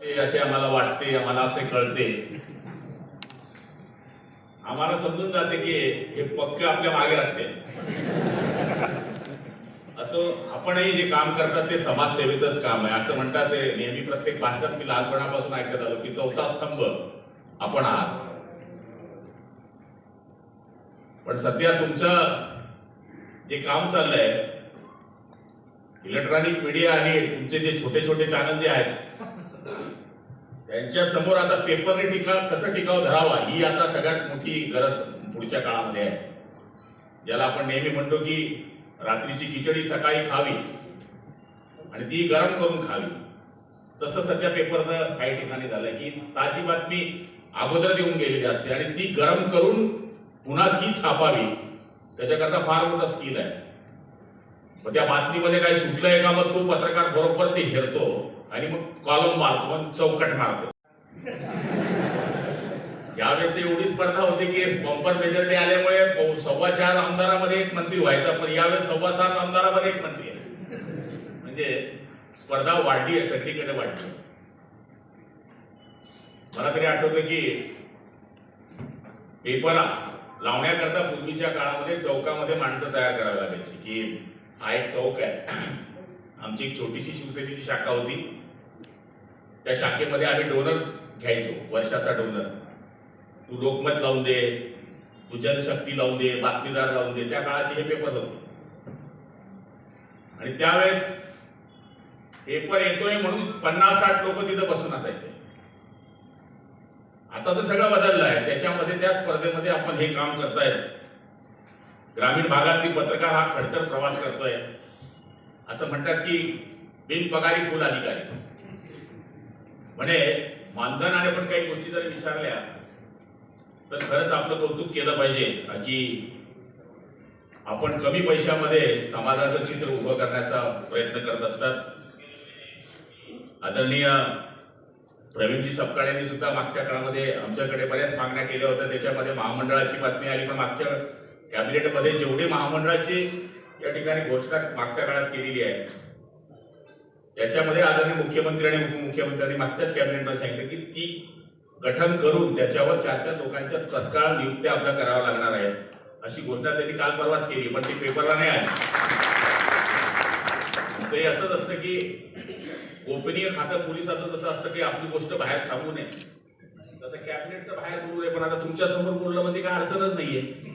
ते असे आम्हाला वाटते आम्हाला असे कळते. आम्हाला समजून जाते की हे पक्क आपल्या मागे असते. असं आपणही जे काम करतात ते समाजसेवेचंच काम आहे. असं म्हणतात ते नेहमी प्रत्येक भाषणात मी लहानपणापासून ऐकत आलो की चौथा स्तंभ आपण आहात. पण सध्या तुमचं जे काम चाललंय इलेक्ट्रॉनिक मीडिया आणि तुमचे जे छोटे छोटे चॅनल जे आहेत त्यांच्यासमोर आता पेपरने टिका कसं टिकाव धरावा ही आता सगळ्यात मोठी गरज पुढच्या काळामध्ये आहे. ज्याला आपण नेहमी म्हणतो की रात्रीची खिचडी सकाळी खावी आणि ती गरम करून खावी. तसं सध्या पेपरचं काही ठिकाणी झालंय की ताजी बातमी अगोदर येऊन गेलेली असते आणि ती गरम करून पुन्हा ती छापावी. त्याच्याकरता फार मोठा स्किल आहे. मग त्या बातमीमध्ये काय सुटलंय का मग तो पत्रकार बरोबर ते हेरतो आणि मग कॉलम मारतो आणि चौकट मारतो. यावेळेस ते एवढी स्पर्धा होती की बंपर डे आल्यामुळे सव्वा चार आमदारामध्ये एक मंत्री व्हायचा पण यावेळेस सव्वा सात आमदारामध्ये एक मंत्री आहे. म्हणजे स्पर्धा वाढली आहे सगळीकडे वाढली मला तरी आठवतं की पेपर लावण्याकरता पूर्वीच्या काळामध्ये चौकामध्ये माणसं तयार करावी लागायची की हा एक चौक आहे. आमची एक छोटीशी शिवसेनेची शाखा होती. त्या शाखेमध्ये आम्ही डोनर घ्यायचो वर्षाचा डोनर. तू लोकमत लावून दे तू जनशक्ती लावून दे बातमीदार लावून दे त्या काळाचे हे पेपर होते. आणि त्यावेळेस पेपर येतोय म्हणून पन्नास साठ लोक तिथं बसून असायचे. आता तर सगळं बदललं आहे. त्याच्यामध्ये त्या स्पर्धेमध्ये आपण हे काम करतायत. ग्रामीण भागातील पत्रकार हा खडतर प्रवास करतोय. असं म्हणतात की बिनपगारी फुल अधिकारी. म्हणे मानधनाने पण काही गोष्टी जर विचारल्या तर खरंच आपलं कौतुक केलं पाहिजे. की आपण कमी पैशामध्ये समाजाचं चित्र उभं करण्याचा प्रयत्न करत असतात. आदरणीय प्रवीणजी सपकाळेंनी सुद्धा मागच्या काळामध्ये आमच्याकडे बऱ्याच मागण्या केल्या होत्या. त्याच्यामध्ये महामंडळाची बातमी आली पण मागच्या कॅबिनेटमध्ये जेवढे महामंडळाची या ठिकाणी घोषणा मागच्या काळात केलेली आहे त्याच्यामध्ये आदरणीय मुख्यमंत्री आणि उपमुख्यमंत्र्यांनी मागच्याच कॅबिनेटमध्ये सांगितलं की ती गठन करून त्याच्यावर चार चार लोकांच्या तत्काळ नियुक्त्या आपल्या कराव्या लागणार आहेत अशी घोषणा त्यांनी काल परवाच केली पण ती पेपरला नाही आली. ते असंच असतं की गोपनीय खातं पोलिसाचं तसं असतं की आपली गोष्ट बाहेर सांगू नये. तसं कॅबिनेटचं बाहेर बोलू नये पण आता तुमच्यासमोर बोललं म्हणजे काय अडचणच नाहीये.